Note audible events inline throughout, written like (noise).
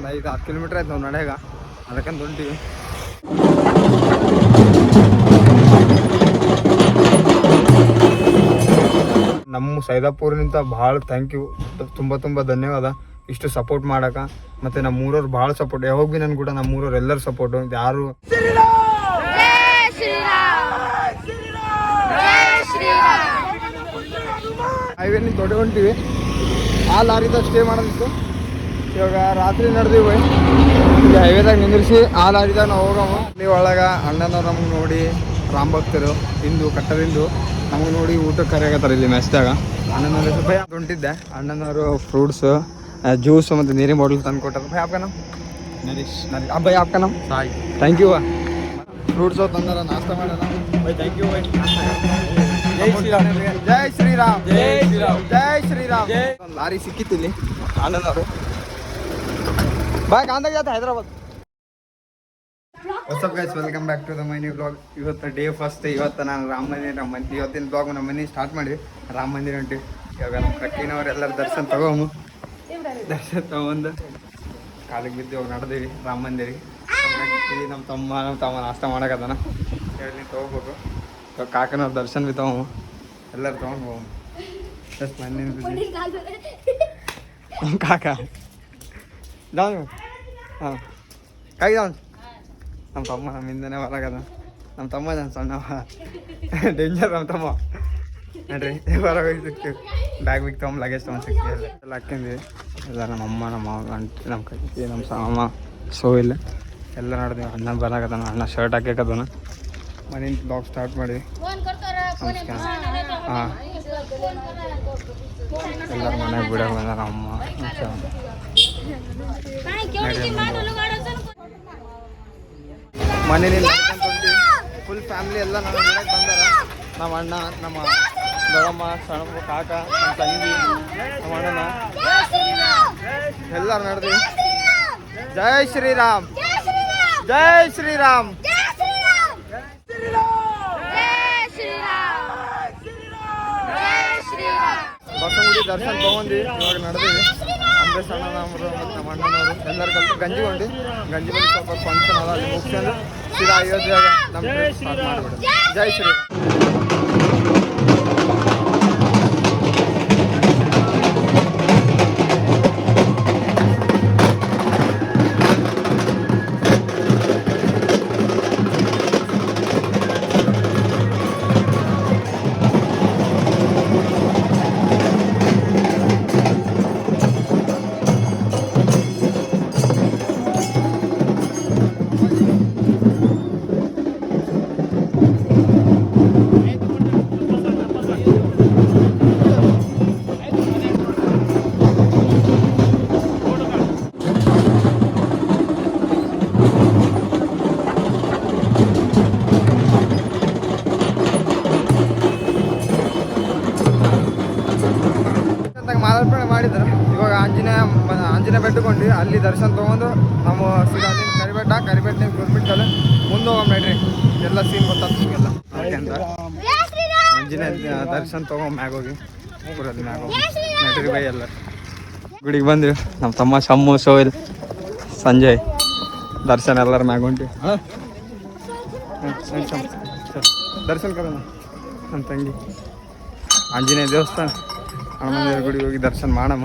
ಒಂದು ಐದು ಹತ್ತು ಕಿಲೋಮೀಟ್ರ್ ಆಯ್ತು ನಾವು ನಡೆಯಾಗ ಅದಕ್ಕಂತ ಹೊಂಟೀವಿ. ನಮ್ಮ ಸೈದಾಪುರ್ನಿಂದ ಭಾಳ ಥ್ಯಾಂಕ್ ಯು ತುಂಬ ತುಂಬ ಧನ್ಯವಾದ. ಇಷ್ಟು ಸಪೋರ್ಟ್ ಮಾಡಕ. ಮತ್ತೆ ನಮ್ಮ ಊರವ್ರು ಭಾಳ ಸಪೋರ್ಟ್ ಯಾವಾಗ ಭೀ ನನ್ ಕೂಡ ನಮ್ಮ ಊರವ್ರು ಎಲ್ಲರೂ ಸಪೋರ್ಟು ಯಾರು? ಹೈವೇನಿಂದ ತೊಡೆ ಹೊಂಟಿವಿ. ಆ ಲಾರಿದ ಸ್ಟೇ ಮಾಡೋದಿತ್ತು. ಇವಾಗ ರಾತ್ರಿ ನಡೆದಿವಿ. ಈಗ ಹೈವೇದಾಗ ನಿಂದಿರಿಸಿ ಆ ಲಾರಿದಾಗ ನಾವು ಹೋಗವ ಅಲ್ಲಿ ಒಳಗೆ ಅಣ್ಣನವ್ರು ನಮ್ಗೆ ನೋಡಿ ರಾಮ್ ಭಕ್ತರು ಹಿಂದು ಕಟ್ಟದಿಂದು ನಮ್ಗೆ ನೋಡಿ ಊಟಕ್ಕೆ ಕರೆಯಾಗತ್ತಾರೆ ಇಲ್ಲಿ ಮೆಸ್ದಾಗ ಅಣ್ಣನವ್ರು ಸ್ವಲ್ಪ ಹೊಂಟಿದ್ದೆ ಅಣ್ಣನವರು ಫ್ರೂಟ್ಸ್ ಜ್ಯೂಸ್ ಮತ್ತು ನೀರಿನ ಬಾಟಲ್ ತಂದು ಕೊಟ್ಟರು. ಭಯ ಆಪ್ಕ ನಮ್ಮ ನರೀಶ್ ನರೀಶ್. ಅಬ್ಬಾಯ್ ಆಪ್ಕ ನಮ್ಮ ಸಾಯ್. ಥ್ಯಾಂಕ್ ಯು ಫ್ರೂಟ್ಸ್ ತಂದಾರ ನಾಷ್ಟ ಮಾಡೋಣ ಬೈ ಥ್ಯಾಂಕ್ ಯು ಬೈ ಜೈ ಶ್ರೀರಾಮ್. ಜೈ ಶ್ರೀರಾಮ್. ಜೈ ಶ್ರೀರಾಮ್. ಜೈ ಶ್ರೀರಾಮ್. ಒಂದು ಲಾರಿ ಸಿಕ್ಕಿತ್ತು ಇಲ್ಲಿ. ಆನಂದವರು ಬಾಯ್ ಕಾಂದಾಗ ಜಾತ Hyderabad. What's up guys welcome back to the my new blog ಇವತ್ತು ಡೇ ಫಸ್ಟ್ ಇವತ್ತು ನಾನು ರಾಮ ಮಂದಿರ ನಮ್ಮ ಮನೆ ಇವತ್ತಿನ ಬ್ಲಾಗ್ ನಮ್ಮ ಮನೆ ಸ್ಟಾರ್ಟ್ ಮಾಡಿ ರಾಮ ಮಂದಿರ ಉಂಟು. ಇವಾಗ ನಮ್ಮ ಕಟ್ಟಿನವ್ರು ಎಲ್ಲರೂ ದರ್ಶನ ತಗೊಂಬು. ದರ್ಶನ ತಗೊಂಡು ಕಾಲಿಗೆ ಬಿದ್ದು ಇವಾಗ ನಡೆದೀವಿ ರಾಮ ಮಂದಿರಿಗೆ. ನಮ್ಮ ತಮ್ಮ ನಮ್ಮ ತಮ್ಮ ನಾಷ್ಟ ಮಾಡಕತ್ತಾನ. ಹೇಳಿ ತೊಗೋಬೇಕು. ಇವಾಗ ಕಾಕನವ್ರ ದರ್ಶನ ಬಿ ತಗೊಂಬ. ಎಲ್ಲರೂ ತಗೊಂಡು ಹೋಗು ಜಸ್ಟ್ ಮನೆ ಕಾಕ. ಜಾನ್ ಹಾಂ. ಕೈ ಜಾನ್ ನಮ್ಮ ತಮ್ಮ ನಮ್ಮ ಹಿಂದೆನೇ ಹೊರಗದ. ನಮ್ಮ ತಮ್ಮ ನನ್ನ ಸಣ್ಣವ ಡೇಂಜರ್ ನಮ್ಮ ತಮ್ಮ. ನೋಡ್ರಿ ಹೊರಗೆ ಸಿಕ್ತೀವಿ. ಬ್ಯಾಗ್ ಬಿಗ್ ತೊಗೊಂಡು ಲಗೇಜ್ ತೊಗೊಂಡು ಸಿಕ್ತೀವಿ ಎಲ್ಲ. ಎಲ್ಲ ಎಲ್ಲ ನಮ್ಮ ಅಮ್ಮ ನಮ್ಮ ಮಾವ ಅಂಟಿ ನಮ್ಮ ಕೈ ನಮ್ಮ ಸಾಮ. ಸೋ ಇಲ್ಲ. ಎಲ್ಲ ನೋಡಿದ್ವಿ. ಅಣ್ಣ ಬರಾಗದ ಅಣ್ಣ ಶರ್ಟ್ ಹಾಕ್ಯಾಕದನ ಮನೆಯಿಂದ ಬ್ಲಾಗ್ ಸ್ಟಾರ್ಟ್ ಮಾಡಿದ್ವಿ. ಹಾಂ. ಎಲ್ಲರೂ ಮನೆಗೆ ಬಿಡೋಕೆ ನಮ್ಮ ಅಮ್ಮ ಮನೆಯಿಂದ ಫುಲ್ ಫ್ಯಾಮಿಲಿ ಎಲ್ಲ ನಮ್ಮ ಬಂದಾರ ನಮ್ಮ ಅಣ್ಣ ನಮ್ಮ ದೊಡ್ಡಮ್ಮ ಸಣ್ಣ ಕಾಕ ನಮ್ಮ ತಂಗಿ ನಮ್ಮ ಅಣ್ಣನ ಎಲ್ಲರೂ ನಡೆದು ಜೈ ಶ್ರೀರಾಮ್ ಜೈ ಶ್ರೀರಾಮ್ ಬಸವಗುಡಿ ದರ್ಶನ ತಗೊಂಡಿ ಇವಾಗ ನಡೆದಿವಿ ಅಂಬೇಶ್ ಅಣ್ಣ ನಮ್ಮರು ಮತ್ತು ಅಣ್ಣನವರು. ಎಲ್ಲರೂ ಗಂಜಿ ಕೊಂಡು ಗಂಜಿ ಕೊಂಡು ಸ್ವಲ್ಪ ಫಂಕ್ಷನ್ ಅದ ಅಲ್ಲಿ ಮುಗಿಸ್ಕೊಂಡು ಸೀದಾ ಅಯೋಧ್ಯೆಗೆ ನಮ್ಮ ಜೈ ಶ್ರೀರಾಮ್. ಬೆಟ್ಟಕೊಂಡು ಅಲ್ಲಿ ದರ್ಶನ ತೊಗೊಂಡು ನಾವು ಸೀದಾ ಅಲ್ಲಿಂದ ಕರಿಬೆಟ್ಟ ನೀವು ಗುರ್ಬಿಟ್ಟಲ್ಲಿ ಮುಂದೆ ಹೋಗೋಣ ನಡ್ರಿ ಎಲ್ಲ ಸೀನ್ ಗೊತ್ತಾಗ್ತದೆ ನಿಮಗೆಲ್ಲ. ಯಾಕೆಂತ ಆಂಜನೇಯ ದರ್ಶನ ತೊಗೊಂಡು ಮ್ಯಾಗ ಹೋಗಿ ಊರಲ್ಲಿ ಮ್ಯಾಗ ಹೋಗಿ. ನಡ್ರಿ ಬೈ ಎಲ್ಲ. ಗುಡಿಗೆ ಬಂದ್ವಿ. ನಮ್ಮ ತಮ್ಮ ಶಮ್ಮು ಸೋಯಿಲ್ ಸಂಜಯ್. ದರ್ಶನ ಎಲ್ಲರ ಮ್ಯಾಗ ಹೊಂಟಿ ದರ್ಶನ ಕರೋಣ. ನಮ್ಮ ತಂಗಿ. ಆಂಜನೇಯ ದೇವಸ್ಥಾನ. ಹನುಮಂದಿರ ಗುಡಿಗೆ ಹೋಗಿ ದರ್ಶನ ಮಾಡಮ್ಮ.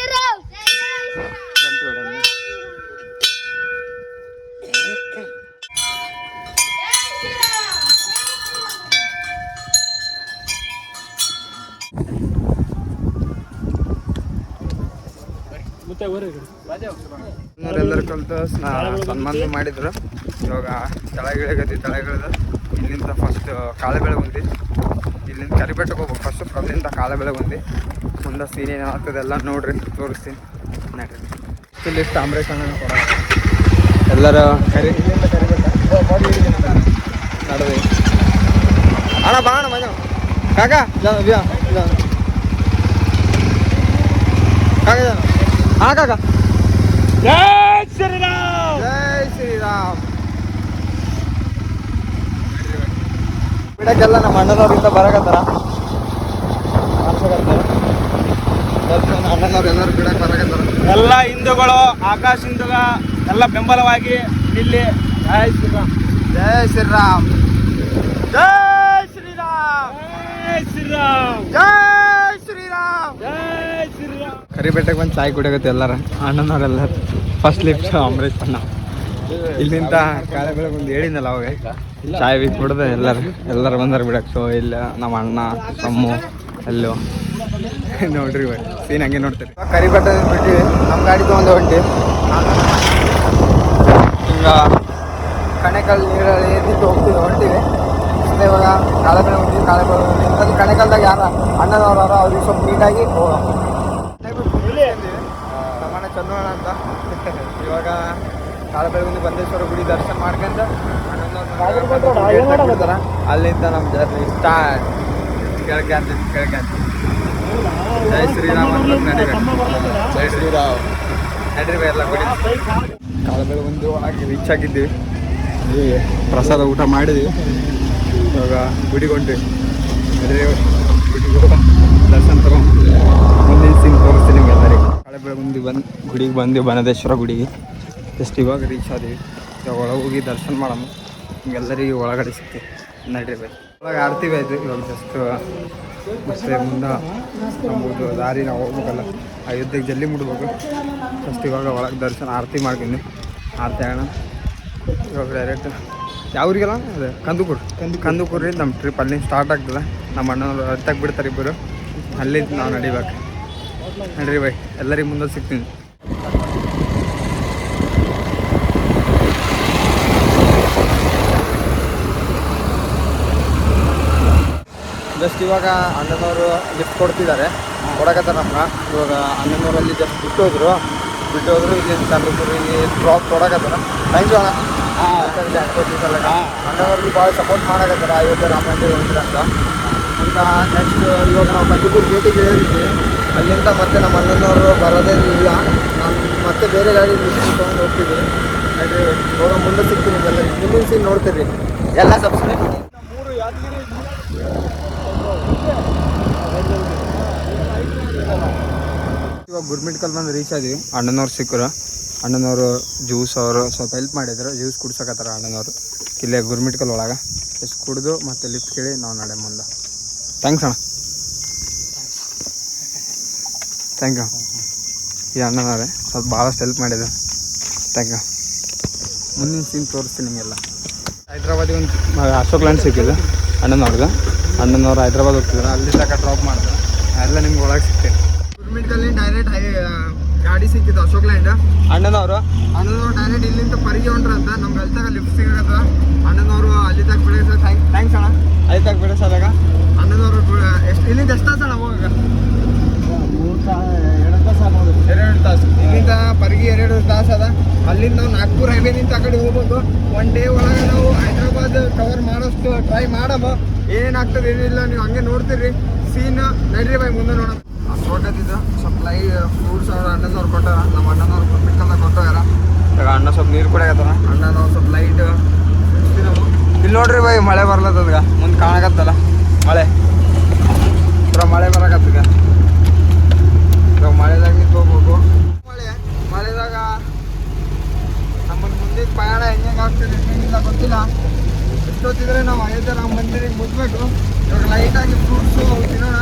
ಎಲ್ಲರೂ ಕಲ್ತು ಸ್ನ- ಸನ್ಮಾನ ಮಾಡಿದ್ರು. ಇವಾಗ ಕೆಳಗಿಳಿಗತಿ ತಳಗಿಳಿದು ಇಲ್ಲಿಂದ ಫಸ್ಟ್ ಕಾಳುಬೆಳೆ ಬಂದು ಇಲ್ಲಿಂದ ಕರಿಬೆಟ್ಟಕ್ಕೆ ಹೋಗ್ಬೇಕು. ಫಸ್ಟ್ ಅಲ್ಲಿಂದ ಕಾಳುಬೆಳೆ ಬಂದು ಮುಂದೆ ಸೀನ್ ಏನಾಗ್ತದೆಲ್ಲ ನೋಡ್ರಿ ತೋರಿಸ್ತೀನಿ. ನೋಡ್ರಿ. ಇಲ್ಲಿ ತಾಮ್ರೇಶ್ ಅಣ್ಣ ಕೊಡ. ಎಲ್ಲರ ಕರಿ ಇಲ್ಲಿಂದ ಕರಿಬೆಟ್ಟ ನಡೆದು ಅಣ್ಣ ಬಾ ಅಣ್ಣ ಮನೆ ಕಾಕ ಜಾನ ಕಾಕ ಜಾನ ಹಾ ಕಾಕ ಜೈ ಶ್ರೀರಾಮ್! ಜೈ ಶ್ರೀರಾಮ್. ಬಿಡಕ್ಕೆಲ್ಲ ನಮ್ಮ ಅಣ್ಣನವ್ರಿಂದ ಬರಕತ್ತಾರ? ದರ್ಶನ್ ಅಣ್ಣನವ್ರು ಎಲ್ಲರೂ ಬಿಡಕ್ಕೆ ಬರಕತ್ತಾರ? ಎಲ್ಲ ಹಿಂದೂಗಳು ಆಕಾಶ ಹಿಂದೂಗ ಎಲ್ಲ ಬೆಂಬಲವಾಗಿ ಇಲ್ಲಿ ಜೈ ಶ್ರೀರಾಮ್. ಜೈ ಶ್ರೀರಾಮ್. ಜೈ ಶ್ರೀರಾಮ್ ಜೈ ಶ್ರೀರಾಮ್ ಜೈ ಶ್ರೀರಾಮ್ ಜೈ ಶ್ರೀರಾಮ್ ಕರಿಬೆಟ್ಟಕ್ಕೆ ಬಂದು ಚಾಯ್ ಕುಡಿಯೋಗತ್ತೆ ಎಲ್ಲರ. ಅಣ್ಣನವರೆಲ್ಲ ಫಸ್ಟ್ ಲಿಫ್ಟ್ ಅಮೃತ್ ಅಣ್ಣ ಇಲ್ಲಿಂದ ಕಾಳೆ ಬೆಳಗ್ಗೆ ಒಂದು ಹೇಳಿದ್ನಲ್ಲ ಅವಾಗ. ಚಾಯ್ ಬಿ ಕುಡ್ದೆ ಎಲ್ಲರು. ಎಲ್ಲರು ಬಂದಾರ ಬಿಡಕ್ಕೆ ಸೊ ಇಲ್ಲ ನಮ್ಮ ಅಣ್ಣ, ತಮ್ಮು, ಎಲ್ಲೋ. ನೋಡ್ರಿ ಬೈ ಸೀನ್ ಹಂಗೆ ನೋಡ್ತೀರಿ. ಕರಿಬೆಟ್ಟ ಬಿಟ್ಟಿವಿ. ನಮ್ಮ ಗಾಡಿ ತೊಗೊಂಡು ಹೊಂಟಿ ಈಗ ಕಣೆಕಲ್ ನೀರಲ್ಲಿ ಏದಿದ್ದು ಹೋಗ್ತೀವಿ ಹೊಂಟಿವಿ ಇವಾಗ ಕಾಳೆ ಬೆಳೆ ಹೋಗ್ತೀವಿ. ಕಾಳೆ ಅಲ್ಲಿ ಕಣೆಕಲ್ದಾಗ ಯಾರ ಅಣ್ಣನವ್ರು ಅವ್ರಿಗೆ ಸ್ವಲ್ಪ ನೀಟಾಗಿ ಹೋಗೋಣ ನಮ್ಮಣ್ಣ ಚಂದ್ರಣ್ಣ ಅಂತ ಇವಾಗ ಕಾಳಬೆಳಗುಂದಿ ಬಂದೇಶ್ವರ ಗುಡಿ ದರ್ಶನ ಅಣ್ಣನವ್ರ ಅಲ್ಲಿಂದ ನಮ್ಮ ಜರ್ನಿ ಸ್ಟಾರ್ಟ್ ಕೆಳಗೆ ಅಂತ ಕೆಳಗೆ ಅಂತ ಜೈ ಶ್ರೀರಾಮ್ ಅಂತ ಜೈ ಶ್ರೀರಾಮ್. ನಡ್ರಿ ಎಲ್ಲ ಗುಡಿ. ಕಾಳಬೆಳಗುಂದಿ ಒಳಗೆ ರೀಚ್ ಆಗಿದ್ದೀವಿ ಪ್ರಸಾದ ಊಟ ಮಾಡಿದ್ವಿ. ಇವಾಗ ಗುಡಿಗೆ ಹೊಂಟಿವಿ ಗುಡಿಗೊಂಡು. ದರ್ಶನ ತಗೊಂಡು ಮುಂದಿನ ಸಿಂಗ್ ತೋರಿಸ್ತೀನಿ ನಿಮ್ಗೆ ಎಲ್ಲರಿಗೆ ಬೆಳಗುಂದಿ ಬಂದು ಗುಡಿಗೆ ಬಂದು ಬನದೇಶ್ವರ ಗುಡಿಗೆ. ಜಸ್ಟ್ ಇವಾಗ ರೀಚ್ ಒಳಗೆ ಹೋಗಿ ದರ್ಶನ ಮಾಡಮ್ಮ ಹಿಂಗೆಲ್ಲರಿಗೆ ಒಳಗಡೆ ಸಿಕ್ತಿ. ನಡ್ರಿ ಬೈ. ಒಳಗೆ ಆಡ್ತೀವಿ ಆಯಿತು ಇವಾಗ ಜಸ್ಟ್ ಮತ್ತೆ ಮುಂದೆ ನಮ್ಮದು ದಾರಿ ನಾವು ಹೋಗ್ಬೇಕಲ್ಲ. ಅಯೋಧ್ಯೆಗೆ ಜಲ್ಲಿ ಮುಡ್ಬೇಕು. ಜಸ್ಟ್ ಇವಾಗ ಒಳಗೆ ದರ್ಶನ ಆರತಿ ಮಾಡ್ತೀನಿ. ಆರತಿ ಆಗೋಣ ಇವಾಗ ಡೈರೆಕ್ಟ್ ಯಾವ್ರಿಗೆಲ್ಲ ಅದೇ, ಕಂದುಕೂರು. ಕಂದು ಕಂದುಕೂರಿ ನಮ್ಮ ಟ್ರಿಪ್ ಅಲ್ಲಿಂದ ಸ್ಟಾರ್ಟ್ ಆಗ್ತದೆ. ನಮ್ಮ ಅಣ್ಣನವರು ಹತ್ತಾಗ ಬಿಡ್ತಾರೆ ಇಬ್ಬರು. ಅಲ್ಲಿಂದ ನಾವು ನಡಿಬೇಕು. ನಡ್ರಿ ಬೈ ಎಲ್ಲರಿಗೆ ಮುಂದೆ ಸಿಗ್ತೀನಿ. ಜಸ್ಟ್ ಇವಾಗ ಅಣ್ಣನವರು ಲಿಫ್ಟ್ ಕೊಡ್ತಿದ್ದಾರೆ. ಕೊಡಕತ್ತಾರ ನಮ್ಮ ಇವಾಗ ಅಣ್ಣನವರಲ್ಲಿ ಜಸ್ಟ್ ಬಿಟ್ಟು ಹೋದ್ರು. ಬಿಟ್ಟು ಹೋದ್ರು ಇಲ್ಲಿ ಕಂದುಕೂರಿಗೆ ಡ್ರಾಪ್ ಕೊಡಕತ್ತಾರ. ಥ್ಯಾಂಕ್ ಯು ಅಣ್ಣ. ಅಣ್ಣನವ್ರಿಗೆ ಭಾಳ ಸಪೋರ್ಟ್ ಮಾಡಕತ್ತಾರ. ಅಯೋಧ್ಯೆ ರಾಮ ಮಂದಿರ ಹೊಂಟಿರ ಅಂತ. ಅಂತ ನೆಕ್ಸ್ಟ್ ಇವಾಗ ನಾವು ಮಧ್ಯಪುರ ಭೇಟಿಗೆ ಹೇಳಿದ್ವಿ ಅಲ್ಲಿಂದ ಮತ್ತೆ ನಮ್ಮ ಅಣ್ಣನವರು ಬರೋದೇ ಇಲ್ಲ. ನಾನು ಮತ್ತೆ ಬೇರೆ ಗಾಡಿ ತೊಗೊಂಡು ಹೋಗ್ತಿದ್ವಿ ಆದರೆ ಹೋಗ ಮುಂದೆ ಸಿಗ್ತೀನಿ ಎಲ್ಲ ಮುಂದಿನ ಸೀನ್ ನೋಡ್ತೀರಿ ಎಲ್ಲ ಸಬ್ಸ್ಕ್ರೈಬ್ ಇವಾಗ ಗುರ್ಮಿಟ್ಕಲ್ ಬಂದು ರೀಚ್ ಆದ್ವಿ. ಅಣ್ಣನವ್ರು ಸಿಕ್ಕರು. ಅಣ್ಣನವರು ಜ್ಯೂಸ್ ಅವರು ಸ್ವಲ್ಪ ಹೆಲ್ಪ್ ಮಾಡಿದ್ರು. ಜ್ಯೂಸ್ ಕುಡ್ಸಕತ್ತಾರ ಅಣ್ಣನವರು. ಇಲ್ಲೇ ಗುರ್ಮಿಟ್ಕಲ್ ಒಳಗೆ. ಎಷ್ಟು ಕುಡಿದು ಮತ್ತೆ ಲಿಫ್ಟ್ ಕೇಳಿ ನಾವು ನಡೆ ಮುಂದೆ ಥ್ಯಾಂಕ್ಸ್ ಅಣ್ಣ. ಥ್ಯಾಂಕ್ ಯು ಈ ಅಣ್ಣನವ್ರೆ ಸ್ವಲ್ಪ ಭಾಳಷ್ಟು ಹೆಲ್ಪ್ ಮಾಡಿದೆ ಥ್ಯಾಂಕ್ ಯು ಮುಂದಿನ ಸೀನ್ ತೋರಿಸ್ತೀನಿ ನಿಮಗೆಲ್ಲ. ಹೈದ್ರಾಬಾದಿಗೆ ಒಂದು ಅಶೋಕ್ ಲ್ಯಾಂಡ್ ಸಿಕ್ಕಿದೆ ಅಣ್ಣನವ್ರಿಗೆ ಅಣ್ಣನವ್ರು ಹೈದ್ರಾಬಾದ್ ಹೋಗ್ತಿದ್ರು ಅಲ್ಲಿ ತನಕ ಡ್ರಾಪ್ ಮಾಡ್ತಾರೆ ಎಲ್ಲ ನಿಮ್ಗೆ ಒಳಗೆ ಸಿಗ್ತೀನಿ. ಗುರ್ಮಿಟ್ಕಲ್ಲಿ ಡೈರೆಕ್ಟ್ ಹೈ ಗಾಡಿ ಸಿಕ್ಕಿದ್ದು ಅಶೋಕ್ ಲ್ಯಾಂಡ್ ಅಣ್ಣನವರು? ಅಣ್ಣನವ್ರು ಡೈರೆಕ್ಟ್ ಇಲ್ಲಿಂದ ಪರಿಗೆ ಹೊಂಟ್ರ ಅಂತ. ನಮ್ಗೆ ಅಲ್ಲಿ ತನಕ ಲಿಫ್ಟ್ ಸಿಗತ್ತ ಅಣ್ಣನವರು ಅಲ್ಲಿ ತನಕ ಸರ್. ಥ್ಯಾಂಕ್ ಥ್ಯಾಂಕ್ಸ್ ಅಣ್ಣ. ಅಲ್ಲಿ ತನಕ ಸರ್ ಅಣ್ಣನವರು ಎಷ್ಟು ಇಲ್ಲಿಂದ ಎಷ್ಟು ತಾಸು ಅಣ್ಣ ಹೋಗಾಗ ಎರಡು ತಾಸು ಇಲ್ಲಿಂದ ಪರ್ಗಿ ಎರಡು ತಾಸು ಅದ ಅಲ್ಲಿಂದ ನಾವು ನಾಗ್ಪುರ್ ಹೈವೇ ನಿಂತ ಒನ್ ಡೇ ಒಳಗೆ ನಾವು ಹೈದ್ರಾಬಾದ್ ಕವರ್ ಮಾಡೋಷ್ಟು ಟ್ರೈ ಮಾಡಮ್ಮ ಏನಾಗ್ತದೆ ಏನಿಲ್ಲ ನೀವು ಹಂಗೆ ನೋಡ್ತೀರಿ. ಸೀನ್ ನಡ್ರಿ ಬಾಯ್ ಮುಂದೆ ನೋಡೋಣ. ಕೊಟ್ಟಿದ್ದು ಸ್ವಲ್ಪ ಲೈ ಫ್ರೂಟ್ಸ್ ಅವ್ರ ಅಣ್ಣನವ್ರು ಕೊಟ್ಟಾರ ನಮ್ಮ ಅಣ್ಣನವ್ರು ಕೊಟ್ಬಿಟ್ಟಲ್ಲ ಕೊಟ್ಟೋಗ್ಯಾರ ಈಗ ಅಣ್ಣ ಸ್ವಲ್ಪ ನೀರು ಕುಡಿಯಕತ್ತಾರ ಅಣ್ಣನವ್ರು ಸ್ವಲ್ಪ ಲೈಟ್ ಇಲ್ಲಿ ನೋಡ್ರಿ ಬೈ ಮಳೆ ಬರ್ಲತ್ತದ ಮುಂದೆ ಕಾಣಕತ್ತಲ್ಲ. ಮಳೆ. ಪೂರ ಮಳೆ ಬರಕತ್ತದ ಇವಾಗ ಮಳೆದಾಗ ನಿಂತು ಹೋಗ್ಬೇಕು ಮಳೆ ಮಳೆದಾಗ ಪ್ರಯಾಣ ಹೆಂಗೆ ಆಗ್ತದೆ ಏನಿಲ್ಲ ಗೊತ್ತಿಲ್ಲ. ಎಷ್ಟೊತ್ತಿದ್ರೆ ನಾವು ಅಯೋಧ್ಯೆ ರಾಮ ಮಂದಿರಿಗೆ ಮುಟ್ಬೇಕು. ಇವಾಗ ಲೈಟಾಗಿ ಫ್ರೂಟ್ಸು ತಿನ್ನೋಣ.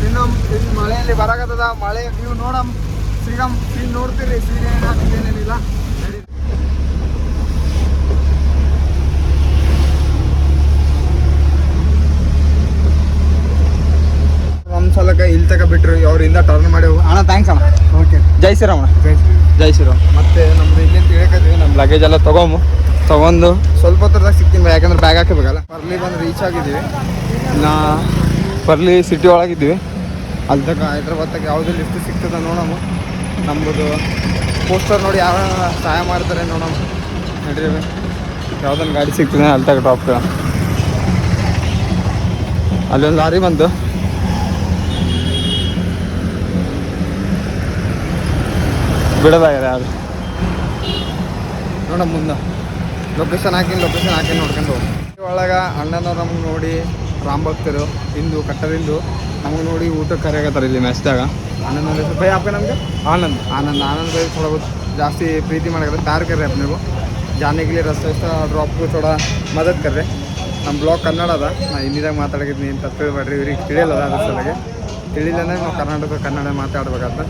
ತಿನ್ನೋ ಇಲ್ಲಿ ಮಳೆಯಲ್ಲಿ ಬರಾಕತ್ತದ. ಮಳೆ ನೀವು ನೋಡಮ್. ಸಿಗಮ್ ಸೀನ್ ನೋಡ್ತೀರಿ. ಸೀನ್ ಏನೇನಿಲ್ಲ ನಡೀರಿ ಒಂದು ಸಲಕ ಇಲ್ಲಿ ತಕ ಬಿಟ್ರು ಅವ್ರಿಂದ ಟರ್ನ್ ಮಾಡಿ ಅಣ್ಣ ಥ್ಯಾಂಕ್ಸ್ ಅಣ್ಣ. ಓಕೆ ಜೈ ಶ್ರೀರಾಮಣ್ಣ. ಜೈ ಜೈ ಜೈ ಶ್ರೀರಾಮ್ ಮತ್ತೆ ನಮ್ದು ಇಲ್ಲಿ ತಿಳ್ಕತ್ತೀವಿ ನಮ್ಮ ಲಗೇಜ್ ಎಲ್ಲ ತೊಗೊಂಬು. ತಗೊಂಡು. ಸ್ವಲ್ಪ ಹೊತ್ತದಾಗ ಸಿಗ್ತೀನಿ ಯಾಕಂದ್ರೆ ಬ್ಯಾಗ್ ಹಾಕಬೇಕಲ್ಲ. ಪರ್ಲಿ ಬಂದು ರೀಚ್ ಆಗಿದ್ದೀವಿ. ನಾ ಪರ್ಲಿ ಸಿಟಿ ಒಳಗಿದ್ದೀವಿ ಅಲ್ಲಿ ತಗ ಹೈದ್ರಾಬಾದ್ ತನಕ ಯಾವುದೇ ಲಿಫ್ಟ್ ಸಿಕ್ತದ ನೋಡಮ್ಮ ನಮ್ಮದು ಪೋಸ್ಟರ್ ನೋಡಿ ಯಾರ ಸಹಾಯ ಮಾಡ್ತಾರೆ ನೋಡಮ್ಮ ನಡೀರಿ ಯಾವ್ದೊಂದು ಗಾಡಿ ಸಿಗ್ತದೆ ಅಲ್ಲಿ ತಗ ಟಾಪ್ ಅಲ್ಲೊಂದು ಲಾರಿ ಬಂತು. ಬಿಡೋದಾಗಿದೆ ಅದು. ನೋಡೋಣ ಮುಂದೆ. ಲೊಕೇಶನ್ ಹಾಕಿ ಲೊಕೇಶನ್ ಹಾಕಿ ನೋಡ್ಕೊಂಡು ಒಳಗೆ ಅಣ್ಣನವ್ರು ನಮ್ಗೆ ನೋಡಿ ರಾಮ್ ಭಕ್ತರು ಹಿಂದೂ ಕಟ್ಟದಿಂದು ನಮ್ಗೆ ನೋಡಿ ಊಟ ಕರೆಯಾಗತ್ತಾರೆ ಇಲ್ಲಿ ಮೆಸ್ಟಾಗ ಆನಂದ ಭಯ ಆಪ್ಗೆ ನಮಗೆ? ಆನಂದ್. ಆನಂದ್ ಆನಂದ್ ಭಯ ಥೋಡ ಜಾಸ್ತಿ ಪ್ರೀತಿ ಮಾಡಕ್ಕೆ ಪ್ಯಾರ್ ಕರ್ರಿ ಆಪ್ ನೀವು. ಜಾನಿಗಿಲಿ ರಸ್ತೆ ಇಷ್ಟ ಡ್ರಾಪ್ಗೂ ಥೋಡ ಮದತ್ ಕರ್ರಿ. ನಮ್ಮ ಬ್ಲಾಕ್ ಕನ್ನಡ ಅದ. ನಾ ಹಿಂದಿದಾಗ ಮಾತಾಡಿದ್ನಿ ಅಂತ ತಿಳ್ಬೇಡ್ರಿ ಇವ್ರಿಗೆ ತಿಳಿಯಲ್ಲ ಅದ್ರ ಸಲಗೆ ತಿಳಿಲ್ಲಂದ್ರೆ ನಾವು ಕರ್ನಾಟಕ ಕನ್ನಡ ಮಾತಾಡ್ಬೇಕಂತ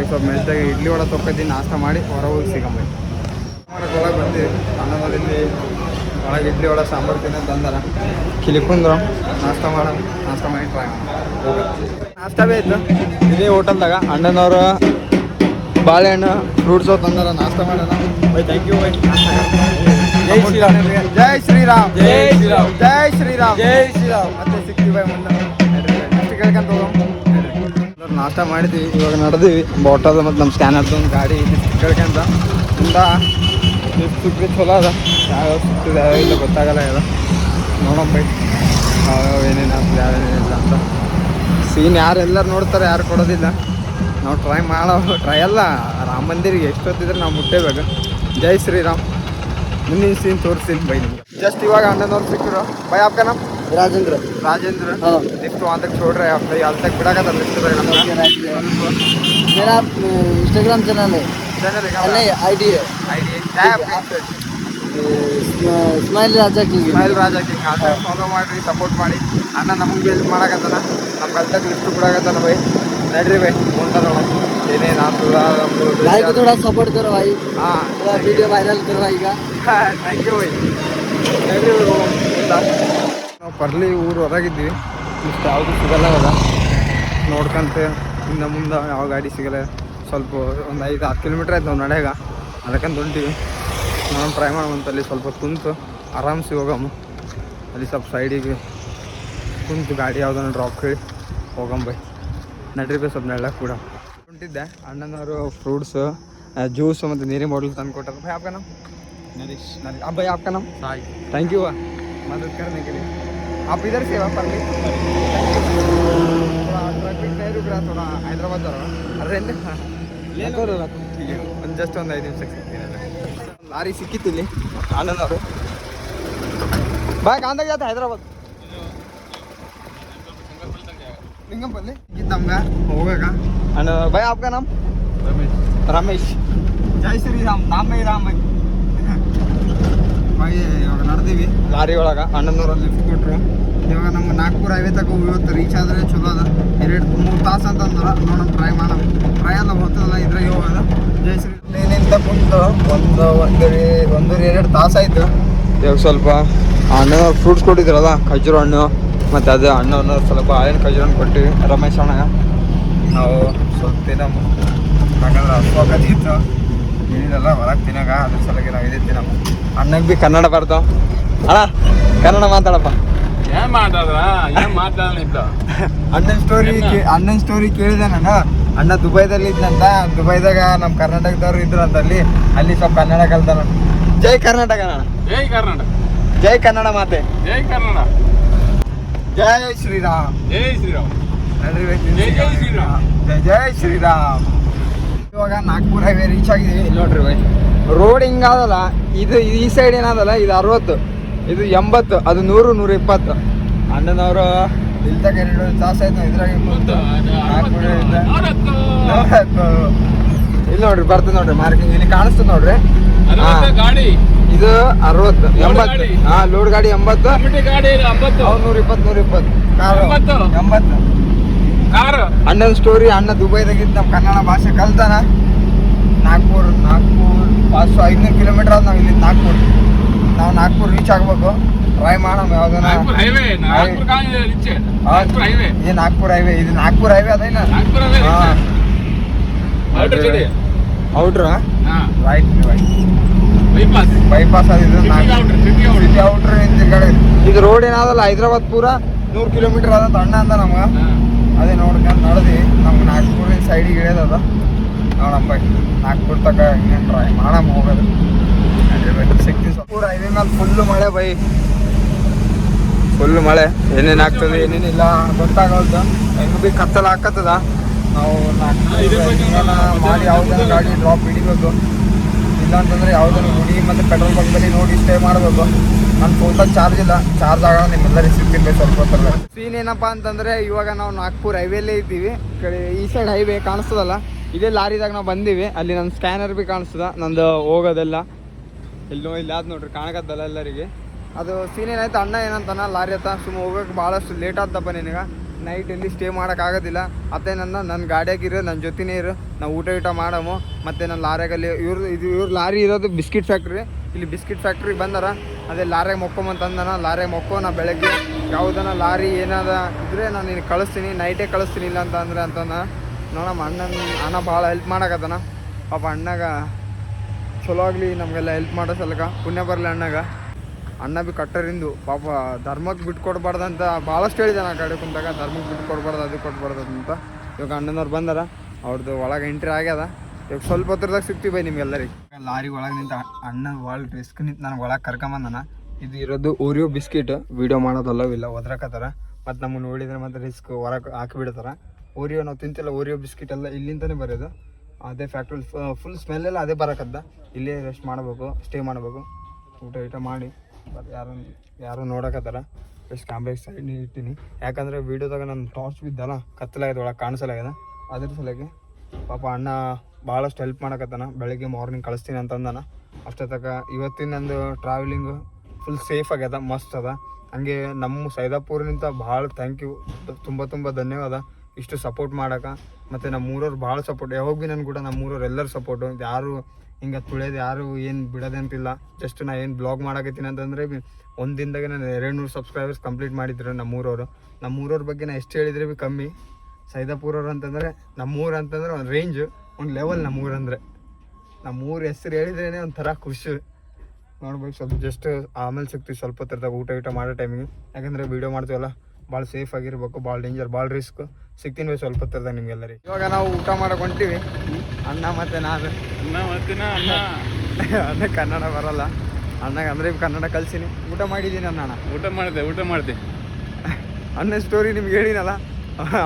ಸ್ವಲ್ಪ ಮೆಸ್ದಾಗ ಇಡ್ಲಿ ಒಳಗೆ ತೊಗೊತೀನಿ ನಾಷ್ಟ ಮಾಡಿ ಹೊರ ಹೋಗಿ ಸಿಗಂಬ ಮಾಡಕ್ಕೆ ಒಳಗೆ ಬಂದೀವಿ ಅನ್ನದಲ್ಲಿ ಒಳಗೆ ಇಡ್ಲಿ ಒಳಗೆ ಸಾಂಬಾರು ತಿನ್ನೋ ತಂದಾರ ಕಿಲಿಕುಂದ್ರ ನಾಷ್ಟ ಮಾಡೋಣ ನಾಷ್ಟ ಮಾಡಿ ಟ್ರೈ ಮಾಡೋಣ ನಾಷ್ಟ ಭೀ ಆಯ್ತು ಇದೇ ಹೋಟೆಲ್ದಾಗ ಅಣ್ಣನವರು ಬಾಳೆಹಣ್ಣು ಫ್ರೂಟ್ಸು ತಂದಾರ ನಾಷ್ಟ ಮಾಡೋಣ ಬೈ ಥ್ಯಾಂಕ್ ಯು ಬೈ ಜೈ ಶ್ರೀರಾಮ್ ಜೈ ಶ್ರೀರಾಮ್ ಜೈ ಶ್ರೀರಾಮ್. ಜೈ ಶ್ರೀರಾಮ್ ಜೈ ಶ್ರೀರಾಮ್. ಮತ್ತೆ ಸಿಗ್ತೀವಿ ಬೈ ಮುಂದೆ ನೆಕ್ಸ್ಟ್ ಕೇಳ್ಕೊಂತ ಹೋಗೋಣ ನಾಷ್ಟ ಮಾಡಿದ್ವಿ. ಇವಾಗ ನಡೆದಿವಿ. ಬಾಟಲ್ ಮತ್ತು ನಮ್ಮ ಸ್ಕ್ಯಾನರ್ದು ಒಂದು ಗಾಡಿ ಕಳ್ಕೊಂತ ತುಂಬ ಲಿಫ್ಟ್ ಚಲೋ ಅದ. ಯಾವ ಸಿಗ್ತದೆ ಯಾವ ಇಲ್ಲ ಗೊತ್ತಾಗಲ್ಲ ಇಲ್ಲ ನೋಡೋಣ ಬೈ. ಯಾವ್ಯಾವ ಏನೇನು ಆಗ್ತದೆ ಯಾವೇನೇನಿಲ್ಲ ಅಂತ. ಸೀನ್ ಯಾರು ಎಲ್ಲರೂ ನೋಡ್ತಾರೆ, ಯಾರು ಕೊಡೋದಿಲ್ಲ. ನಾವು ಟ್ರೈ ಮಾಡೋ ಟ್ರೈ ಅಲ್ಲ. ರಾಮ ಮಂದಿರಿಗೆ ಎಷ್ಟೊತ್ತಿದ್ರೆ ನಾವು ಮುಟ್ಟೇಬೇಕು. ಜೈ ಶ್ರೀರಾಮ್. ಮುಂದಿನ ಸೀನ್ ತೋರಿಸ್ತೀನಿ ಬೈ ನಿಮ್ಗೆ. ಜಸ್ಟ್ ಇವಾಗ ಹನ್ನೊಂದು ಸಿಕ್ಕಿರೋ ಬೈ ಆಪ್ಕ ನಮ್ಮ ರಾಜೇಂದ್ರ राजेंद्र हाँ। लिफ्ट वहाँ तक छोड़ रहे हैं आप भाई हाल तक बिड़ा का था लिफ्ट भाई मेरा इंस्टाग्राम चैनल है चैनल नहीं आईडी है आईडी क्या है आपका स्माइल राजा की ಸ್ಮೈಲ್ ರಾಜ ಕಿಂಗ್ ಆತ ಫಾಲೋ ಮಾಡಿರಿ ಸಪೋರ್ಟ್ ಮಾಡಿ ಅಣ್ಣ ನಮಗೆ ಹೆಲ್ಪ್ ಮಾಡಕತ್ತಾನ ನಮ್ಮ ಕಲ್ತಾಗ ಲಿಫ್ಟ್ ಕೊಡಕತ್ತಾನ ಬೈ ನಡ್ರಿ ಬೈ ಮುಂದೆ ಏನೇನು ಆಗ್ತದ भाई को थोड़ा सपोर्ट करो भाई ಹಾಂ थोड़ा वीडियो वायरल करवाएगा ಥ್ಯಾಂಕ್ ಯು ಬೈ ನಡ್ರಿ ಬೈ ನಾವು ಪರ್ಲಿ ಊರು ಹೊರಗಿದ್ದೀವಿ. ಇಷ್ಟು ಯಾವುದು ಸಿಗಲ್ಲ ಅದ ನೋಡ್ಕೊಂತೆ ಹಿಂದೆ ಮುಂದೆ ಯಾವ ಗಾಡಿ ಸಿಗಲ್ಲ. ಸ್ವಲ್ಪ ಒಂದು ಐದು ಹತ್ತು ಕಿಲೋಮೀಟ್ರ್ ಆಯ್ತು ನಾವು ನಡೆಯಾಗ ಅದಕ್ಕಂತ ಹೊಂಟೀವಿ. ನಾನು ಟ್ರೈ ಮಾಡುವಂತಲ್ಲಿ ಸ್ವಲ್ಪ ಕುಂತು ಆರಾಮ್ಸಿ ಹೋಗಮ್ಮ ಅಲ್ಲಿ ಸ್ವಲ್ಪ ಸೈಡಿಗೆ ಕುಂತು ಗಾಡಿ ಯಾವುದನ್ನು ಡ್ರಾಪ್ ಕೇಳಿ ಬೈ. ನಡ್ರಿ ಸ್ವಲ್ಪ ನೆಳ್ಳಾಗ ಕೂಡ. ಹೊಂಟಿದ್ದೆ. ಅಣ್ಣನವರು ಫ್ರೂಟ್ಸ್ ಜ್ಯೂಸು ಮತ್ತು ನೀರಿನ ಮಾಡಲ್ ತಂದು ಕೊಟ್ಟಾರ. ಭಯ ಆಪ್ಕನಮ್ ನರೀಶ್. ನರೀಶ್. ಅಬ್ಬ ಆಪ್ಕನಮ್ ಸಾಯಿ. ಥ್ಯಾಂಕ್ ಯು ಮದದ್ ಕರ್ನೆ यू मदद करने के लिए आप इधर से हो परली थोड़ा ट्रैफिक नहीं रुक रहा थोड़ा हैदराबाद जा रहा अरे ಒಂದು ಜಸ್ಟ್ ಒಂದು ಐದು ನಿಮಿಷಕ್ಕೆ ಸಿಗ್ತೀನಿ ಲಾರಿ ಸಿಕ್ಕಿತ್ತು ಇಲ್ಲಿ ಆನಂದ್ ಅವರು ಬಾಯ್ ಕಾಂದಾಗ ಜಾತ ಹೈದರಾಬಾದ್ ಲಿಂಗಂಪಲ್ಲಿ ಸಿಕ್ಕಿತ್ತು ನಮ್ಗೆ ಹೋಗಾಗ ಅಣ್ಣ ಬಾಯ್ आपका नाम रमेश ರಮೇಶ್ ಜೈ ಶ್ರೀರಾಮ್ ನಾಮೈ ರಾಮ ಬಾಯಿ ಇವಾಗ ನಡೆದೀವಿ. ಲಾರಿ ಒಳಗೆ ಹನ್ನೊಂದೂರಲ್ಲಿ ಲಿಫ್ಟ್ ಕೊಟ್ಟರು ಇವಾಗ ನಮ್ಗೆ ನಾಗ್ಪುರ ಹೈವೇ ತಗೋ ಇವತ್ತು ರೀಚ್ ಆದರೆ ಚಲೋ ಅದ. ಎರಡು ಮೂರು ತಾಸು ಅಂತ ಅಂದ್ರೆ ನೋಡೋಣ ಟ್ರೈ ಮಾಡೋಣ. ಟ್ರೈ ಎಲ್ಲ ಹೋಗ್ತದಲ್ಲ ಇದ್ರೆ ಇವಾಗ. ಜೈ ಶ್ರೀ ನಿಂತ ಕುಂತು ಒಂದು ಒಂದೇ ಒಂದು ಎರಡು ತಾಸು ಆಯ್ತು. ಇವಾಗ ಸ್ವಲ್ಪ ಹಣ್ಣು ಫ್ರೂಟ್ಸ್ ಕೊಟ್ಟಿದ್ರಲ್ಲ ಖಜೂರ ಹಣ್ಣು ಮತ್ತು ಅದು ಹಣ್ಣು ಸ್ವಲ್ಪ ಹಾಲಿನ ಖಜೂರ ಹಣ್ಣು ಕೊಟ್ಟಿವಿ. ರಮೇಶ್ ಅಣ್ಣ ನಾವು ಸ್ವಲ್ಪ ತಿನ್ನಮ್ಮ ಯಾಕಂದ್ರೆ ಹಸ್ವಾಗತ್ತಿತ್ತು ಏನಿದೆಲ್ಲ ಹೊರಗೆ ತಿನ್ನಾಗ ಅದ್ರ ಸಲಗೆ ನಾವು ಇದೇ ತಿನ್ನಮ್ಮ ಅಣ್ಣಗೆ ಭೀ ಕನ್ನಡ ಬರ್ತಾವ ಅಣ್ಣ ಕನ್ನಡ ಮಾತಾಡಪ್ಪ. ಏನ್ ಮಾತಾಡ್ರ ಏನ್ ಮಾತಾಡಲಿಲ್ಲ ಅಣ್ಣನ (laughs) ಸ್ಟೋರಿ ಅಣ್ಣನ್ ಸ್ಟೋರಿ ಕೇಳಿದೆ ನಾನು. ಅಣ್ಣ ದುಬೈದಲ್ಲಿ ಇದ್ನಂತ. ದುಬೈದಾಗ ನಮ್ಮ ಕರ್ನಾಟಕದವ್ರು ಇದ್ರು ಅಂತ ಅಲ್ಲಿ ಅಲ್ಲಿ ಸ್ವಲ್ಪ ಕನ್ನಡ ಕಲ್ತಾನ ಜೈ ಕರ್ನಾಟಕ ಅಣ್ಣ. ಜೈ ಕರ್ನಾಟಕ. ಜೈ ಕನ್ನಡ ಮಾತೆ. ಜೈ ಕನ್ನಡ ಜೈ ಶ್ರೀರಾಮ್. ಜೈ ಶ್ರೀರಾಮ್. ಜೈ ಜೈ ಶ್ರೀರಾಮ್. ಜೈ ಜೈ ಶ್ರೀರಾಮ್. ಇವಾಗ ನಾಗ್ಪುರ ಹೈವೇ ರೀಚ್ ಆಗಿದ್ದೀವಿ ನೋಡ್ರಿ ಬೈ ರೋಡ್ ಹಿಂಗಾದಲ್ಲ ಇದು ಈ ಸೈಡ್ ಏನಾದಲ್ಲ ಇದು ಅರವತ್ತು ಇದು ಎಂಬತ್ತು ಅದು ನೂರು ನೂರ ಇಪ್ಪತ್ತು. ಅಣ್ಣನವರು ಎರಡು ತಾಸು ಆಯ್ತು ಇದ್ರಾಗ. ಇಲ್ಲಿ ನೋಡ್ರಿ ಬರ್ತದೆ ನೋಡ್ರಿ ಮಾರ್ಕಿಂಗ್ ಇಲ್ಲಿ ಕಾಣಿಸ್ತದೆ ನೋಡ್ರಿ. ಇದು ಅರವತ್ತು ಎಂಬತ್ತು. ಹಾ ಲೋಡ್ ಗಾಡಿ ಎಂಬತ್ತು. ನೂರ ಇಪ್ಪತ್ತು ನೂರ ಇಪ್ಪತ್ತು. ಎಂಬತ್ತು. ಅಣ್ಣನ ಸ್ಟೋರಿ ಅಣ್ಣ ದುಬೈದಾಗಿದ್ದು ನಮ್ಮ ಕನ್ನಡ ಭಾಷೆ ಕಲ್ತಾನ. ನಾಗ್ಪುರ್ ನಾಗ್ಪುರ್ ಪಾಸು ಐದನೇ ಕಿಲೋಮೀಟರ್ ಆದ ನಾವು ಇಲ್ಲಿ ನಾಗ್ಪುರ್. ನಾವು ನಾಗ್ಪುರ್ ರೀಚ್ ಆಗ್ಬೇಕು. ಟ್ರೈ ಮಾಡೋಣ ಯಾವ್ದನ. ಇದು ನಾಗ್ಪುರ್ ಹೈವೇ ಇದು ನಾಗ್ಪುರ್ ಹೈವೇ ಅದೇನ ಔಟರ್ ರೈಟ್ ರೈಟ್ ಬೈಪಾಸ್ ಅದು ಸಿಟಿ ಔಟರ್ ಇಂದ ರೋಡ್ ಏನಾದಲ್ಲ ಹೈದ್ರಾಬಾದ್ ಪೂರ ನೂರು ಕಿಲೋಮೀಟರ್ ಆದ ಅಣ್ಣ ಅಂತ ನಮ್ಗೆ. ಅದೇ ನೋಡ್ಕೊಂಡು ನಡೆದಿ ನಮ್ಗೆ ನಾಗ್ಪುರಿನ ಸೈಡಿಗೆ ಇಳಿಯೋದದ. ನೋಡಪ್ಪ ನಾಗ್ಪುರ್ ತಕ ಹಿಂಗೆ ಟ್ರೈ ಮಾಡಮ್ಮ ಹೋಗೋದು. ಸಿಕ್ತಿ ಸ್ವಲ್ಪ. ಹೈವೇ ಮೇಲೆ ಫುಲ್ಲು ಮಳೆ ಬೈ. ಫುಲ್ ಮಳೆ. ಏನೇನು ಆಗ್ತದೆ? ಏನೇನಿಲ್ಲ ಗೊತ್ತಾಗಲ್ದು. ಹೆಂಗ್ ಬಿ ಕತ್ತಲ ಹಾಕತ್ತದ. ನಾವು ನಾಲ್ಕು ಮಾಡಿ ಯಾವುದೇ ಗಾಡಿ ಡ್ರಾಪ್ ಹಿಡಿಬೇಕು. ಇಲ್ಲ ಅಂತಂದ್ರೆ ಯಾವ್ದಾದ್ರು ಗುಡಿ ಮತ್ತೆ ಪೆಟ್ರೋಲ್ ಬಂಕ್ದಲ್ಲಿ ನೋಡಿ ಸ್ಟೇ ಮಾಡಬೇಕು. ನನ್ನ ಟೋಟಲ್ ಚಾರ್ಜ್ ಇಲ್ಲ. ಚಾರ್ಜ್ ಆಗೋಣ ನಿಮ್ಮೆಲ್ಲರಿಗೆ ಸಿಗ್ತಿರ್ಬೇಕು ಸ್ವಲ್ಪ ಹೊತ್ತಲ್ಲ ಸೀನ್ ಏನಪ್ಪ ಅಂತಂದ್ರೆ ಇವಾಗ ನಾವು ನಾಗ್ಪುರ್ ಹೈವೇಲೇ ಇದ್ದೀವಿ. ಕಡೆ ಈ ಸೈಡ್ ಹೈವೇ ಕಾಣಿಸ್ತದಲ್ಲ? ಇದೇ ಲಾರಿದಾಗ ನಾವು ಬಂದೀವಿ. ಅಲ್ಲಿ ನನ್ನ ಸ್ಕ್ಯಾನರ್ ಬಿ ಕಾಣಿಸ್ತದ. ನಂದು ಹೋಗೋದೆಲ್ಲ. ಎಲ್ಲೋ ಇಲ್ಲ ಅದು ನೋಡ್ರಿ ಕಾಣಕತ್ತಲ್ಲ ಎಲ್ಲರಿಗೆ. ಅದು ಸೀನ್ ಏನಾಯ್ತು? ಅಣ್ಣ ಏನಂತಾನ, ಲಾರಿ ಹತ್ತ ಸುಮ್ಮ ಹೋಗಕ್ಕೆ ಭಾಳಷ್ಟು ಲೇಟ್ ಆತಪ್ಪ ನಿನಗೆ. ನೈಟ್ ಇಲ್ಲಿ ಸ್ಟೇ ಮಾಡೋಕ್ಕಾಗೋದಿಲ್ಲ ಅತ್ತೆ ನನ್ನ ನನ್ನ ಗಾಡಿಯಾಗಿರೋ ನನ್ನ ಜೊತೆನೇ ಇರು. ನಾವು ಊಟ ಊಟ ಮಾಡಮು. ಮತ್ತು ನನ್ನ ಲಾರಿಯಾಗಲ್ಲಿ ಇವ್ರು, ಇದು ಇವ್ರ ಲಾರಿ ಇರೋದು ಬಿಸ್ಕಿಟ್ ಫ್ಯಾಕ್ಟ್ರಿ ಇಲ್ಲಿ ಬಿಸ್ಕಿಟ್ ಫ್ಯಾಕ್ಟ್ರಿ ಬಂದಾರ. ಅದೇ ಲಾರಿಯಾಗ ಮೊಕ್ಕೊಂಬಂತಂದನ ಲಾರಿಯಾಗ ಮೊಕ್ಕೋ ನಾ ಬೆಳಗ್ಗೆ. ಯಾವುದನ ಲಾರಿ ಏನಾದ ಇದ್ರೆ ನಾನು ನಿನಗೆ ಕಳಿಸ್ತೀನಿ. ನೈಟೇ ಕಳಿಸ್ತೀನಿ. ಇಲ್ಲ ಅಂತ ಅಂದ್ರೆ ಅಂತಂದ ನೋಡಮ್ಮ, ಅಣ್ಣನ, ಅಣ್ಣ ಭಾಳ ಹೆಲ್ಪ್ ಮಾಡಕತ್ತಾನ ಪಾಪ ಅಣ್ಣಗ ಚಲೋ ಆಗಲಿ ನಮಗೆಲ್ಲ ಹೆಲ್ಪ್ ಮಾಡೋ ಸಲಕ. ಪುಣ್ಯ ಬರಲಿ ಅಣ್ಣಗ. ಅಣ್ಣ ಬಿ ಕಟ್ಟರಿಂದು. ಪಾಪ ಧರ್ಮಕ್ಕೆ ಬಿಟ್ಟು ಕೊಡ್ಬಾರ್ದಂತ ಭಾಳಷ್ಟು ಹೇಳಿದೆ ಆ ಕಡೆ ಕುಂತಾಗ ಧರ್ಮಕ್ಕೆ ಬಿಟ್ಟು ಕೊಡ್ಬಾರ್ದು ಅದು ಕೊಡ್ಬಾರ್ದು ಅಂತ. ಇವಾಗ ಅಣ್ಣನವ್ರು ಬಂದಾರ. ಅವ್ರದ್ದು ಒಳಗೆ ಎಂಟ್ರಿ ಆಗ್ಯದ. ಇವಾಗ ಸ್ವಲ್ಪ ಹೊತ್ರದಾಗ ಸಿಗ್ತೀವಿ ಬೈ ನಿಮ್ಗೆಲ್ಲರಿಗೆ. ಲಾರಿ ಒಳಗೆ ನಿಂತ ಅಣ್ಣ ಭಾಳ ರಿಸ್ಕ್ ನಿಂತು ನನಗೆ ಒಳಗೆ ಕರ್ಕೊಂಬಂದನ. ಇದು ಇರೋದು ಓರಿಯೋ ಬಿಸ್ಕಿಟ್. ವಿಡಿಯೋ ಮಾಡೋದಲ್ಲವಿಲ್ಲ ಒದ್ರಕತ್ತಾರ. ಮತ್ತು ನಮ್ಮನ್ನು ನೋಡಿದ್ರೆ ಮತ್ತೆ ರಿಸ್ಕ್ ಹೊರಗೆ ಹಾಕಿಬಿಡ್ತಾರ. ಓರಿಯೋ ನಾವು ತಿಂತಿಲ್ಲ ಓರಿಯೋ ಬಿಸ್ಕಿಟ್ ಎಲ್ಲ ಇಲ್ಲಿಂದನೇ ಬರೋದು. ಅದೇ ಫ್ಯಾಕ್ಟ್ರಿ ಫುಲ್ ಸ್ಮೆಲ್ ಎಲ್ಲ ಅದೇ ಬರಕದ್ದ ಇಲ್ಲೇ ರೆಸ್ಟ್ ಮಾಡಬೇಕು ಸ್ಟೇ ಮಾಡಬೇಕು. ಊಟ ಗೀಟ ಮಾಡಿ. ಬಟ್ ಯಾರು ಯಾರು ನೋಡಕತ್ತಾರ ಎಷ್ಟು ಕ್ಯಾಮ್ರಾಗೆ ಸೈಡ್ ಇಟ್ಟಿನಿ. ಯಾಕಂದ್ರೆ ವೀಡಿಯೋದಾಗ ನನ್ನ ಟಾರ್ಚ್ ಬಿದ್ದಲ್ಲ, ಕತ್ತಲಾಗಿದೆ, ಒಳಗೆ ಕಾಣಿಸಲಾಗ್ಯದ ಅದ್ರ ಸಲುವಾಗಿ ಪಾಪ ಅಣ್ಣ ಭಾಳಷ್ಟು ಹೆಲ್ಪ್ ಮಾಡಕತ್ತಾನ. ಬೆಳಗ್ಗೆ ಮಾರ್ನಿಂಗ್ ಕಳಿಸ್ತೀನಿ ಅಂತಂದಾನ. ಅಷ್ಟೊತ್ತಕ ಇವತ್ತಿನ ನಂದು ಟ್ರಾವೆಲಿಂಗು ಫುಲ್ ಸೇಫ್ ಆಗ್ಯದ ಮಸ್ತ್ ಅದ. ಹಂಗೆ ನಮ್ಮ ಸೈದಾಪುರ್ನಿಂದ ಭಾಳ ಥ್ಯಾಂಕ್ ಯು ತುಂಬ ತುಂಬ ಧನ್ಯವಾದ. ಇಷ್ಟು ಸಪೋರ್ಟ್ ಮಾಡಕ್ಕೆ ಮತ್ತು ನಮ್ಮ ಊರವ್ರು ಭಾಳ ಸಪೋರ್ಟ್ ಯಾವಾಗ ಭೀ ನನ್ನ ಕೂಡ ನಮ್ಮ ಊರವ್ರು ಎಲ್ಲರೂ ಸಪೋರ್ಟು ಯಾರು ಹಿಂಗೆ ತುಳಿಯೋದು ಯಾರು ಏನು ಬಿಡೋದಂತಿಲ್ಲ. ಜಸ್ಟ್ ನಾ ಏನು ಬ್ಲಾಗ್ ಮಾಡಕತ್ತೀನಿ ಅಂತಂದರೆ, ಒಂದು ದಿನದಾಗ ನಾನು ಎರಡು ನೂರು ಸಬ್ಸ್ಕ್ರೈಬರ್ಸ್ ಕಂಪ್ಲೀಟ್ ಮಾಡಿದ್ರು ನಮ್ಮ ಊರವರು ನಮ್ಮ ಊರವ್ರ ಬಗ್ಗೆ ನಾ ಎಷ್ಟು ಹೇಳಿದ್ರೆ ಭೀ ಕಮ್ಮಿ. ಸೈದಾಪುರವ್ರು ಅಂತಂದರೆ, ನಮ್ಮೂರು ಅಂತಂದ್ರೆ ಒಂದು ರೇಂಜ್ ಒಂದು ಲೆವೆಲ್ ನಮ್ಮೂರು ಅಂದರೆ. ನಮ್ಮೂರು ಹೆಸರು ಹೇಳಿದ್ರೇ ಒಂಥರ ಖುಷಿ. ನೋಡ್ಬೇಕು ಸ್ವಲ್ಪ ಜಸ್ಟ್ ಆಮೇಲೆ ಸಿಗ್ತೀವಿ ಸ್ವಲ್ಪ ಹೊತ್ತಿರ್ದಾಗ ಊಟ ಊಟ ಮಾಡೋ ಟೈಮಿಗೆ ಯಾಕಂದರೆ ವೀಡಿಯೋ ಮಾಡ್ತೀವಲ್ಲ, ಭಾಳ ಸೇಫ್ ಆಗಿರ್ಬೇಕು, ಭಾಳ ಡೇಂಜರ್ ಭಾಳ ರಿಸ್ಕ್ ಸಿಗ್ತೀನಿ ಬೈ ಸ್ವಲ್ಪ ಹೊತ್ತಿರ್ದಾಗ ನಿಮ್ಗೆಲ್ಲರಿಗೆ. ಇವಾಗ ನಾವು ಊಟ ಮಾಡಕ್ಕೆ ಹೊಂಟೀವಿ. ಅಣ್ಣ ಮತ್ತೆ ನಾನು. ಅಣ್ಣ ಮತ್ತೆ ಅಣ್ಣ. ಅಣ್ಣ ಕನ್ನಡ ಬರಲ್ಲ. ಅಣ್ಣಗೆ ಅಂದ್ರೆ ಕನ್ನಡ ಕಲ್ಸಿನಿ. ಊಟ ಮಾಡಿದ್ದೀನಿ ಅಣ್ಣ ಅಣ್ಣ ಊಟ ಮಾಡಿದೆ ಊಟ ಮಾಡಿದೆ. ಅಣ್ಣ ಸ್ಟೋರಿ ನಿಮ್ಗೆ ಹೇಳಿನಲ್ಲ?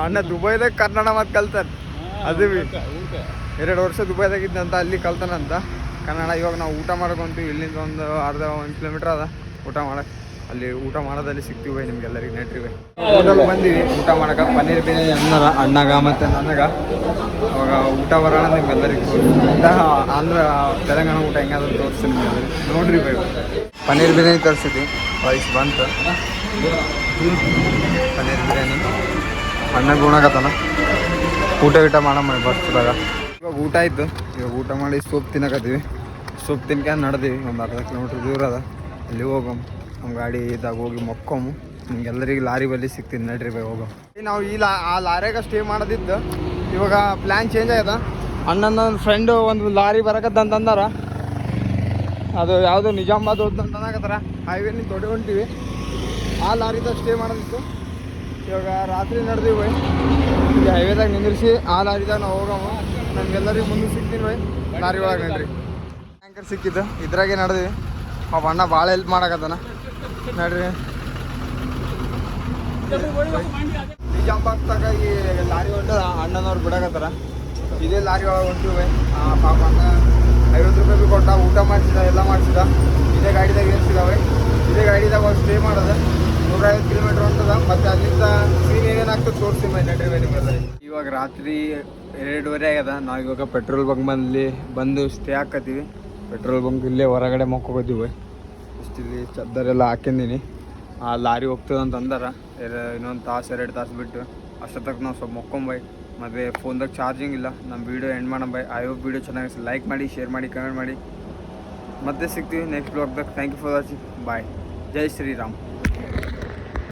ಅಣ್ಣ ದುಬೈದಾಗ ಕನ್ನಡ ಮಾತು ಕಲ್ತಾನೆ ಅದು ಎರಡು ವರ್ಷ ದುಬೈದಾಗ ಇದ್ದಂತ ಅಲ್ಲಿ ಕಲ್ತಾನಂತ. ಕನ್ನಡ ಇವಾಗ ನಾವು ಊಟ ಮಾಡ್ಕೊಂತೀವಿ. ಇಲ್ಲಿಂದ ಒಂದು ಅರ್ಧ ಒಂದು ಕಿಲೋಮೀಟ್ರ್ ಅದ. ಊಟ ಮಾಡಕ್ಕೆ ಅಲ್ಲಿ ಊಟ ಮಾಡೋದಲ್ಲಿ ಸಿಗ್ತೀವಿ ನಿಮ್ಗೆಲ್ಲರಿಗೆ ನೆಟ್ರಿ ಊಟಕ್ಕೆ ಹೋಟೆಲ್ ಊಟ ಮಾಡಕ್ಕೆ ಪನ್ನೀರ್ ಬಿರಿಯಾನಿ ಅಣ್ಣರ ಅಣ್ಣಗ ಮತ್ತೆ ನನಗ. ಅವಾಗ ಊಟ ಬರೋಣ ನಿಮ್ಗೆಲ್ಲರಿಗೆ. ಊಟ ಆಂಧ್ರ, ತೆಲಂಗಾಣ ಊಟ ಹೆಂಗಾದ್ರೂ ತೋರಿಸ್ತೀನಿ ನೋಡ್ರಿ ಬೇಕು ಪನ್ನೀರ್ ಬಿರಿಯಾನಿ ತರಿಸಿದ್ವಿ. ರೈಸ್ ಬಂತು. ಪನ್ನೀರ್ ಬಿರಿಯಾನಿ. ಅಣ್ಣ ಗುಣಗತನ. ಊಟ ಊಟ ಮಾಡಮ್ಮ ಬಸ್ದಾಗ ಇವಾಗ. ಊಟ ಆಯ್ತು. ಇವಾಗ ಊಟ ಮಾಡಿ ಸೂಪ್ ತಿನ್ನಕತ್ತೀವಿ. ಸೂಪ್ ತಿನ್ಕೊಂಡು ನಡೆದೀವಿ. ಒಂದು ಅರ್ಧ ಕಿಲೋಮೀಟ್ರ್ ದೂರ ಅದ. ಅಲ್ಲಿ ಹೋಗಮ್. ನಮ್ಮ ಗಾಡಿ ಇದಾಗ ಹೋಗಿ ಮಕ್ಕೊಮು. ನಿಮ್ಗೆಲ್ಲರಿಗೆ ಲಾರಿ ಬಲ್ಲಿ ಸಿಗ್ತೀನಿ ನಡ್ರಿ ಬೈ ಹೋಗೋ. ನಾವು ಈ ಲಾ, ಆ ಲಾರಿಯಾಗ ಸ್ಟೇ ಮಾಡೋದಿದ್ದು. ಇವಾಗ ಪ್ಲ್ಯಾನ್ ಚೇಂಜ್ ಆಗ್ಯದ. ಅಣ್ಣನ ಫ್ರೆಂಡು ಒಂದು ಲಾರಿ ಬರಕತ್ತ ಅಂತಂದಾರ ಅದು ಯಾವುದೋ ನಿಜಾಮಾಬಾದ್ ಹೈವೇ ಹೈವೇಲಿ ದೊಡ್ಡ ಹೊಂಟಿವಿ ಆ ಲಾರಿದಾಗ ಸ್ಟೇ ಮಾಡೋದಿತ್ತು. ಇವಾಗ ರಾತ್ರಿ ನಡೆದಿವಿ ಬೈ ಈಗ ಹೈವೇದಾಗ ನಿಂದಿರಿಸಿ ಆ ಲಾರಿದಾಗ ನಾವು ಹೋಗಮ್ಮ ನಮ್ಗೆಲ್ಲರಿಗೂ ಮುಂದೆ ಸಿಗ್ತೀನಿ ಬೈ ಲಾರಿ ಒಳಗೆ ನಡ್ರಿ ಟ್ಯಾಂಕರ್ ಸಿಕ್ಕಿದ್ದು. ಇದ್ರಾಗೆ ನಡೆದಿವಿ. ಪಾಪ ಅಣ್ಣ ಭಾಳ ಹೆಲ್ಪ್ ಮಾಡಕತ್ತಾನ. ನಡ್ರಿ. ನಿಜಾಮಾಬಾದ್ ತಗ ಈ ಲಾರಿ ಹೊಂಟದ ಅಣ್ಣನವ್ರು ಬಿಡಕತ್ತಾರ. ಇದೇ ಲಾರಿ ಒಳಗೆ ಹೊಂಟಿವೆ. ಪಾಪ ಐವತ್ತು ರೂಪಾಯಿ ಬಿ ಕೊಟ್ಟ, ಊಟ ಮಾಡಿಸಿದ, ಎಲ್ಲ ಮಾಡಿಸಿದ. ಇದೇ ಗಾಡಿದಾಗ ಏರ್ಸಿದಾವೆ ಇದೇ ಗಾಡಿದಾಗ ಒಂದು ಸ್ಟೇ ಮಾಡೋದ. ನೂರೈವತ್ತು ಕಿಲೋಮೀಟ್ರ್ ಹೊಂಟದ ಮತ್ತೆ ಅಲ್ಲಿಂದ ಸೀನ್ ಏನೇನಾಗ್ತದೆ ತೋರಿಸ್ತೀವಿ ನಡ್ರಿ ಬೈ ನಿಮ್ಗೆಲ್ಲ ಇವಾಗ ರಾತ್ರಿ ಎರಡೂವರೆ ಆಗ್ಯದ. ನಾವು ಇವಾಗ ಪೆಟ್ರೋಲ್ ಬಂಕ್ ಬಂದು ಬಂದು ಸ್ಟೇ ಹಾಕತ್ತೀವಿ. ಪೆಟ್ರೋಲ್ ಬಂಕ್ ಇಲ್ಲೇ ಹೊರಗಡೆ ಚದ್ದರ್ ಚದ್ದರೆಲ್ಲ ಹಾಕಿಂದೀನಿ. ಆ ಲಾರಿ ಹೋಗ್ತದಂತ ಅಂದಾರ. ಇನ್ನೊಂದು ತಾಸು, ಎರಡು ತಾಸು ಬಿಟ್ಟು ಅಷ್ಟೊತ್ತಕ್ಕೆ ನಾವು ಸ್ವಲ್ಪ ಮೊಕ್ಕೊಂಬೈ. ಮತ್ತು ಫೋನ್ದಾಗ ಚಾರ್ಜಿಂಗ್ ಇಲ್ಲ. ನಮ್ಮ ವೀಡಿಯೋ ಎಂಡ್ ಮಾಡೋಣ ಬೈ. ಐ ಹೋಪ್ ವೀಡಿಯೋ ಚೆನ್ನಾಗಿ ಲೈಕ್ ಮಾಡಿ ಶೇರ್ ಮಾಡಿ ಕಮೆಂಟ್ ಮಾಡಿ. ಮತ್ತೆ ಸಿಗ್ತೀವಿ next ಬ್ಲಾಗ್ದಾಗ thank you for watching bye Jai Shriram.